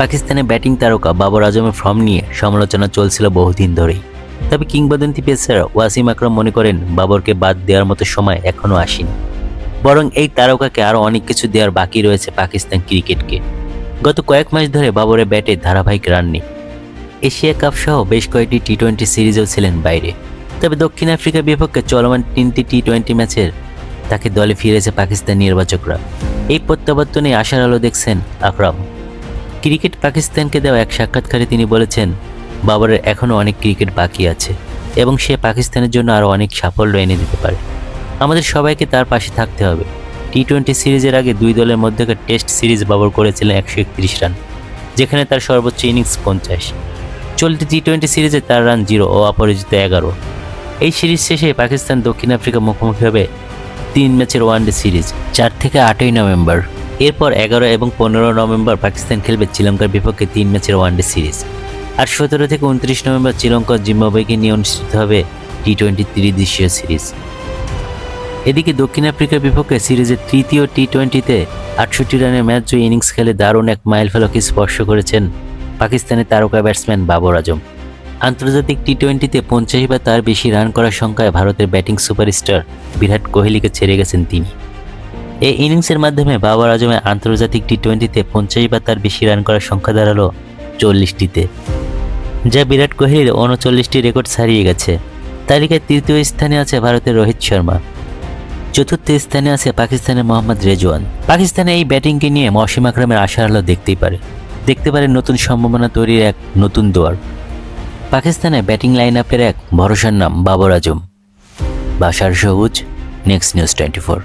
পাকিস্তানের ব্যাটিং তারকা বাবর আজমের ফর্ম নিয়ে সমালোচনা চলছিল বহুদিন ধরেই। তবে কিংবদন্তি পেসার ওয়াসিম আকরম মনে করেন, বাবরকে বাদ দেওয়ার মতো সময় এখনও আসেনি। বরং এই তারকাকে আরও অনেক কিছু দেওয়ার বাকি রয়েছে পাকিস্তান ক্রিকেটকে। গত কয়েক মাস ধরে বাবরের ব্যাটে ধারাবাহিক রান নেই। এশিয়া কাপ সহ বেশ কয়েকটি টি টোয়েন্টি সিরিজেও ছিলেন বাইরে। তবে দক্ষিণ আফ্রিকার বিপক্ষে চলমান তিনটি টি টোয়েন্টি ম্যাচের তাকে দলে ফিরেছে পাকিস্তান নির্বাচকরা। এই প্রত্যাবর্তনে আশার আলো দেখছেন আকরাম। ক্রিকেট পাকিস্তানকে দেওয়া এক সাক্ষাৎকারে তিনি বলেছেন, বাবরের এখনও অনেক ক্রিকেট বাকি আছে এবং সে পাকিস্তানের জন্য আরও অনেক সাফল্য এনে দিতে পারে। আমাদের সবাইকে তার পাশে থাকতে হবে। টি টোয়েন্টি সিরিজের আগে দুই দলের মধ্যেকার টেস্ট সিরিজ বাবর করেছিলেন একশো একত্রিশ রান, যেখানে তার সর্বোচ্চ ইনিংস পঞ্চাশ। চলতি টি টোয়েন্টি সিরিজে তার রান জিরো ও অপরাজিত এগারো। এই সিরিজ শেষে পাকিস্তান দক্ষিণ আফ্রিকা মুখোমুখি হবে তিন ম্যাচের ওয়ানডে সিরিজ, চার থেকে আটই নভেম্বর। এরপর এগারো এবং পনেরো নভেম্বর পাকিস্তান খেলবে শ্রীলঙ্কার বিপক্ষে তিন ম্যাচের ওয়ানডে সিরিজ। আর সতেরো থেকে উনত্রিশ নভেম্বর শ্রীলঙ্কা জিম্বাবুয়েকে নিয়ে অনুষ্ঠিত হবে টি টোয়েন্টি ত্রিদেশীয় সিরিজ। এদিকে দক্ষিণ আফ্রিকার বিপক্ষে সিরিজের তৃতীয় টি টোয়েন্টিতে আটষট্টি রানের ম্যাচ জয়ী ইনিংস খেলে দারুণ এক মাইল ফলকে স্পর্শ করেছেন পাকিস্তানের তারকা ব্যাটসম্যান বাবর আজম। আন্তর্জাতিক টি টোয়েন্টিতে পঞ্চাশ বা তার বেশি রান করার সংখ্যায় ভারতের ব্যাটিং সুপারস্টার বিরাট কোহলিকে ছেড়ে গেছেন তিনি। এই ইনিংসের মাধ্যমে বাবর আজমের আন্তর্জাতিক টি টোয়েন্টিতে পঞ্চাশ বা তার বেশি রান করার সংখ্যা দাঁড়াল চল্লিশটিতে, যা বিরাট কোহলির উনচল্লিশটি রেকর্ড ছাড়িয়ে গেছে। তালিকায় তৃতীয় স্থানে আছে ভারতের রোহিত শর্মা, চতুর্থ স্থানে আছে পাকিস্তানের মোহাম্মদ রেজওয়ান। পাকিস্তানে এই ব্যাটিংকে নিয়ে মৌসিম আকরামের আশার আলো দেখতেই পারে, দেখতে পারে নতুন সম্ভাবনা তৈরির এক নতুন দুয়ার। পাকিস্তানে ব্যাটিং লাইন আপের এক ভরসার নাম বাবর আজম। বাসার সবুজ নেক্সট নিউজ টোয়েন্টি ফোর